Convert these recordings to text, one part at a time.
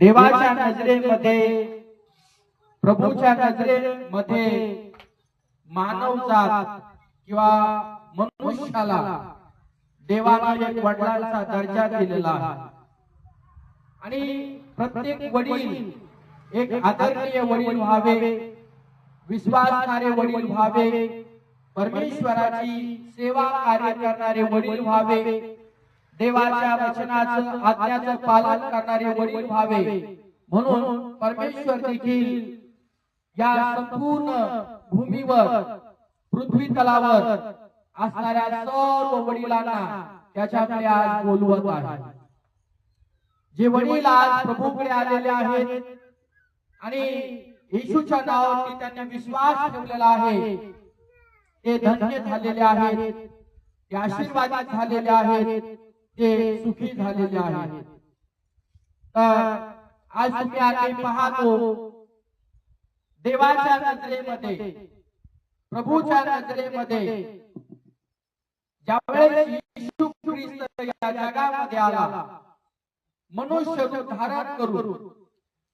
देवाच्या नजरेमध्ये प्रभूच्या नजरेमध्ये मानवजात किंवा मनुष्याला देवाला एक वडिलांचा दर्जा दिलेला आहे. आणि प्रत्येक वडील एक आदरणीय वडील व्हावे विश्वासणारे वडील व्हावे परमेश्वराची सेवा कार्य करणारे वडील व्हावे देवाच्या वचनाचं आज्ञाचं पालन करणारे वडील व्हावे. म्हणून परमेश्वर देखील या संपूर्ण भूमीवर पृथ्वी तलावर असणाऱ्या सर्व वडिलांना त्याच्याकडे आज बोलवत आहे. जे वडील आज प्रभूकडे आलेले आहेत आणि येशूच्या नावावरती त्यांनी विश्वास ठेवलेला आहे ते धन्य झालेले आहेत ते आशीर्वादित झालेले आहेत ते सुखी झालेले आहेत. तर आज तुम्ही आधी पाहतो देवाच्या नजरेमध्ये प्रभूच्या नजरेमध्ये ज्यावेळेस येशू ख्रिस्त या जगामध्ये आला मनुष्य रूप धारण करून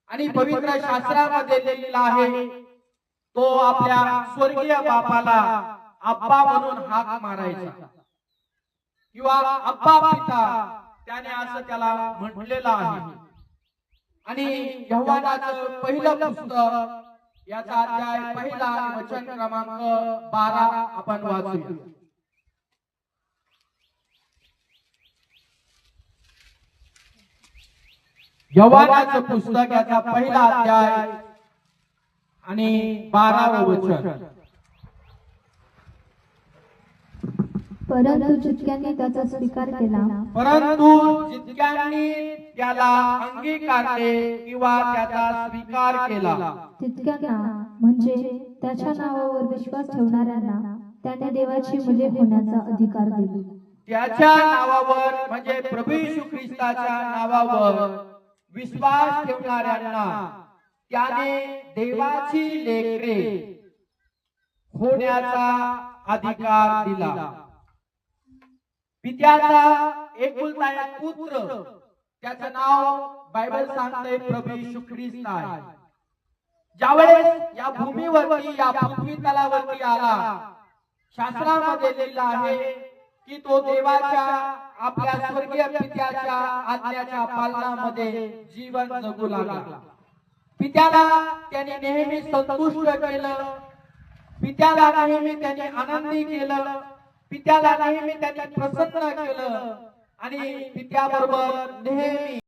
आणि पवित्र शास्त्रामध्ये लिहिलेला आहे तो आपल्या स्वर्गीय बापाला आप्पा म्हणून हाक मारायचा. किंवा अप्पा पिता त्याने असं त्याला म्हटलेलं आहे. आणि यव्हानाचं पहिलं पुस्तक याचा अध्याय पहिला वचन क्रमांक बारा आपण वाचूया. यव्हानाचं पुस्तक याचा पहिला अध्याय आणि बारावं वचन. परंतु जितक्यांनी त्याचा स्वीकार केला परंतु जितक्यांनी त्याला अंगीकारले किंवा त्याचा स्वीकार केला तितक्यांना म्हणजे त्याच्या नावावर विश्वास ठेवणाऱ्यांना त्याने देवाची मुले होण्याचा अधिकार दिला. त्याच्या नावावर म्हणजे प्रभू येशू ख्रिस्ताच्या नावावर विश्वास ठेवणाऱ्यांना त्याने देवाची लेकरे होण्याचा अधिकार दिला. पित्याचा एकुलता एक पुत्र. त्याचं नाव बायबल सांगते प्रभू यशू ख्रिस्त आहे. ज्यावेळेस या भूमीवरती या पृथ्वी तलावरती आला शास्त्रामध्ये लिहिलं आहे की तो देवाच्या आपल्या स्वर्गीय पित्याच्या आज्ञाच्या पालनामध्ये जीवन जगू लागला. पित्याला त्याने नेहमी संतुष्ट केलं. पित्याला नेहमी त्याने आनंदी केलं. पित्याला नेहमी त्यांनी प्रसन्न केलं. आणि पित्याबरोबर नेहमी